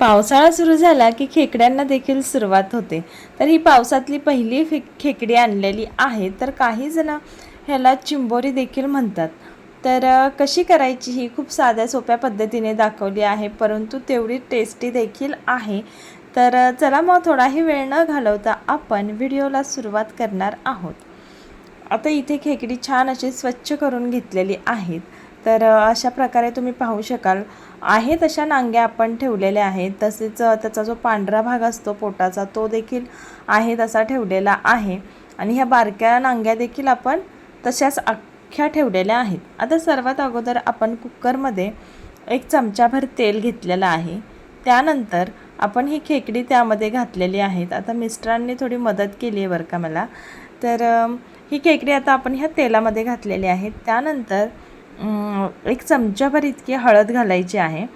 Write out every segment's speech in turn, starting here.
पावसाळा सुरू झाला की खेकड्यांना देखील सुरुवात होते. तर ही पावसातली पहिली फे खेकडी आणलेली आहे. तर काही जण ह्याला चिंबोरी देखील म्हणतात. तर कशी करायची ही खूप साध्या सोप्या पद्धतीने दाखवली आहे परंतु तेवढी टेस्टी देखील आहे. तर चला मग थोडाही वेळ न घालवता आपण व्हिडिओला सुरुवात करणार आहोत. आता इथे खेकडी छान अशी स्वच्छ करून घेतलेली आहेत. तर अशा प्रकारे तुम्ही पाहू शकाल. आहेत अशा नांग्या आपण ठेवलेल्या आहेत. तसेच त्याचा जो पांढरा भाग असतो पोटाचा तो देखील आहे तसा ठेवलेला आहे. आणि ह्या बारक्या नांग्या देखील आपण तशाच अख्ख्या ठेवलेल्या आहेत. आता सर्वात अगोदर आपण कुकरमध्ये एक चमचाभर तेल घेतलेलं आहे. त्यानंतर आपण ही खेकडी त्यामध्ये घातलेली आहेत. आता मिस्टरांनी थोडी मदत केली आहे बरं का मला. तर ही खेकडी आता आपण ह्या तेलामध्ये घातलेली आहे. त्यानंतर एक चमच्याभर इतकी हळद घालायची आहे.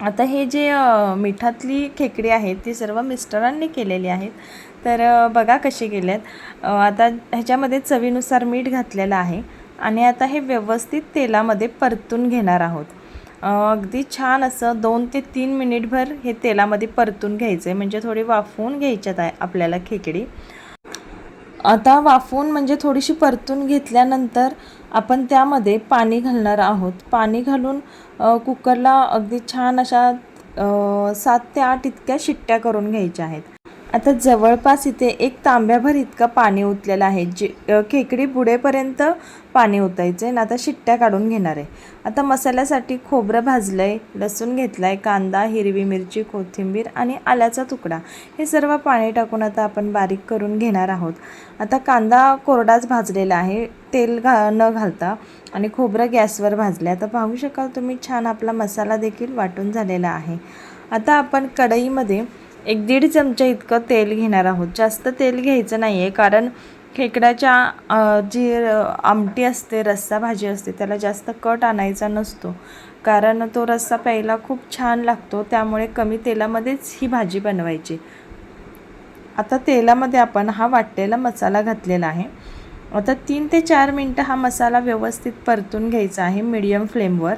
आता हे जे मिठातली खेकडी आहे ती सर्व मिस्टरांनी केलेली आहेत. तर बघा कशी केल्यात आता ह्याच्यामध्ये चवीनुसार मीठ घातलेलं आहे आणि आता हे व्यवस्थित तेलामध्ये परतून घेणार आहोत. अगदी छान असं दोन ते तीन मिनिटभर हे तेलामध्ये परतून घ्यायचं आहे म्हणजे थोडी वाफवून घ्यायच्यात आहे आपल्याला खेकडी. आता वाफवून म्हणजे थोडीशी परतून घेतल्यानंतर आपण त्यामध्ये पाणी घालणार आहोत. पाणी घालून कुकरला अगदी छान अशा सात ते आठ इतक्या शिट्ट्या करून घ्यायच्या आहेत. आता जवळपास इथे एक तांब्याभर इतकं पाणी उतलेलं आहे. जे खेकडी बुडेपर्यंत पाणी ओतायचं आहे आणि आता शिट्ट्या काढून घेणार आहे. आता मसाल्यासाठी खोबरं भाजलं आहे लसूण घेतला आहे कांदा हिरवी मिरची कोथिंबीर आणि आल्याचा तुकडा. हे सर्व पाणी टाकून आता आपण बारीक करून घेणार आहोत. आता कांदा कोरडाच भाजलेला आहे. तेल घा न घालता आणि खोबरं गॅसवर भाजलं आहे आता पाहू शकाल तुम्ही छान आपला मसाला देखील वाटून झालेला आहे. आता आपण कढईमध्ये एक दीड चमचा इतकं तेल घेणार आहोत. जास्त तेल घ्यायचं नाही आहे कारण खेकड्याच्या जी आमटी असते रस्सा भाजी असते त्याला जास्त कट आणायचा नसतो. कारण तो रस्सा प्यायला खूप छान लागतो त्यामुळे कमी तेलामध्येच ही भाजी बनवायची. आता तेलामध्ये आपण हा वाटलेला मसाला घातलेला आहे. आता तीन ते चार मिनटं हा मसाला व्यवस्थित परतून घ्यायचा आहे मीडियम फ्लेमवर.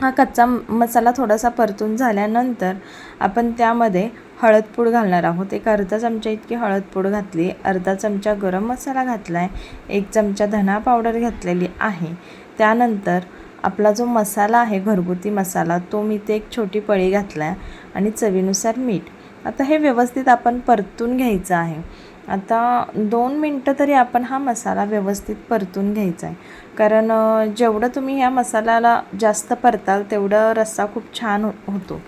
हा कच्चा मसाला थोडासा परतून झाल्यानंतर आपण त्यामध्ये हळदपूड घालणार आहोत. एक अर्धा चमचा इतकी हळदपूड घातली अर्धा चमचा गरम मसाला घातला आहे एक चमचा धना पावडर घातलेली आहे. त्यानंतर आपला जो मसाला आहे घरगुती मसाला तो मी ते एक छोटी पळी घातला आहे आणि चवीनुसार मीठ. आता हे व्यवस्थित आपण परतून घ्यायचं आहे. आता दोन मिनटं तरी आपण हा मसाला व्यवस्थित परतून घ्यायचा आहे कारण जेवढं तुम्ही ह्या मसाल्याला जास्त परताल तेवढं रस्सा खूप छान हो होतो.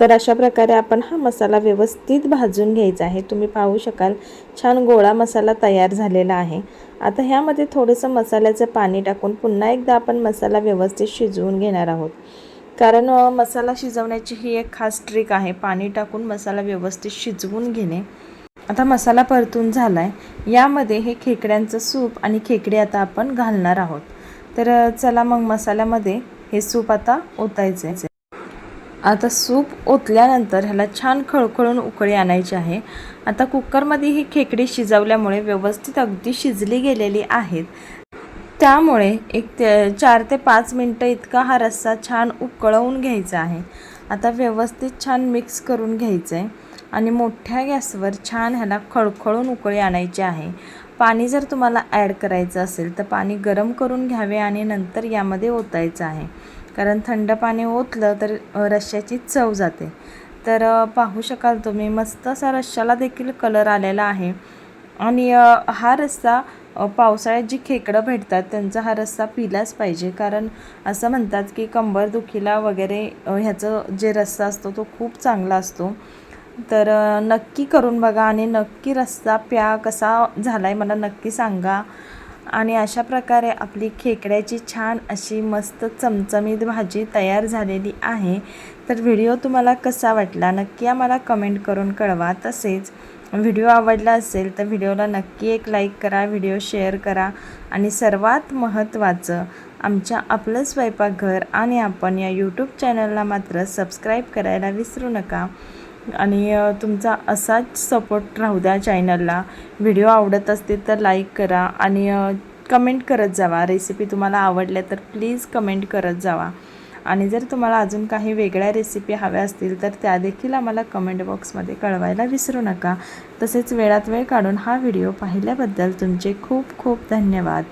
तर अशा प्रकारे आपण हा मसाला व्यवस्थित भाजून घ्यायचा आहे. तुम्ही पाहू शकाल छान गोळा मसाला तयार झालेला आहे. आता ह्यामध्ये थोडंसं मसाल्याचं पाणी टाकून पुन्हा एकदा आपण मसाला व्यवस्थित शिजवून घेणार आहोत. कारण मसाला शिजवण्याची ही एक खास ट्रिक आहे. पाणी टाकून मसाला व्यवस्थित शिजवून घेणे. आता मसाला परतून झाला आहे यामध्ये हे खेकड्यांचं सूप आणि खेकडे आता आपण घालणार आहोत. तर चला मग मसाल्यामध्ये हे सूप आता ओतायचं आहे आता सूप ओतल्यानंतर ह्याला छान खळखळून उकळी आणायची आहे. आता कुकरमध्ये ही खेकडी शिजवल्यामुळे व्यवस्थित अगदी शिजली गेलेली आहेत. त्यामुळे एक ते चार ते पाच मिनटं इतका हा रस्सा छान उकळवून घ्यायचा आहे. आता व्यवस्थित छान मिक्स करून घ्यायचं आहे आणि मोठ्या गॅसवर छान ह्याला खळखळून उकळी आणायची आहे. पाणी जर तुम्हाला ॲड करायचं असेल तर पाणी गरम करून घ्यावे आणि नंतर यामध्ये ओतायचं आहे. कारण थंड पाणी ओतलं तर रश्श्याची चव जाते. तर पाहू शकाल तुम्ही मस्त असा रश्श्याला देखील कलर आलेला आहे. आणि हा रस्सा पावसाळ्यात जी खेकडं भेटतात त्यांचा हा रस्सा पिलाच पाहिजे. कारण असं म्हणतात की कंबरदुखीला वगैरे ह्याचं जे रस्सा असतो तो खूप चांगला असतो. तर नक्की करून बघा आणि नक्की रस्सा प्या कसा झाला आहे मला नक्की सांगा. आणि अशा प्रकारे आपली खेकड्याची छान अशी मस्त चमचमीत भाजी तयार झालेली आहे. तर व्हिडिओ तुम्हाला कसा वाटला नक्की आम्हाला कमेंट करून कळवा. तसेच व्हिडिओ आवडला असेल तर व्हिडिओला नक्की एक लाईक करा व्हिडिओ शेअर करा आणि सर्वात महत्त्वाचं आमच्या आपलं स्वयंपाकघर आणि आपण या यूट्यूब चॅनलला मात्र सबस्क्राईब करायला विसरू नका. आणि तुमचा असाच सपोर्ट राहू द्या चॅनलला व्हिडिओ आवडत असतील तर लाईक करा आणि कमेंट करत जावा. रेसिपी तुम्हाला आवडल्या तर प्लीज कमेंट करत जावा. आणि जर तुम्हाला अजून काही वेगळ्या रेसिपी हव्या असतील तर त्या देखील आम्हाला कमेंट बॉक्समध्ये कळवायला विसरू नका. तसेच वेळात वेळ काढून हा व्हिडिओ पाहिल्याबद्दल तुमचे खूप खूप धन्यवाद.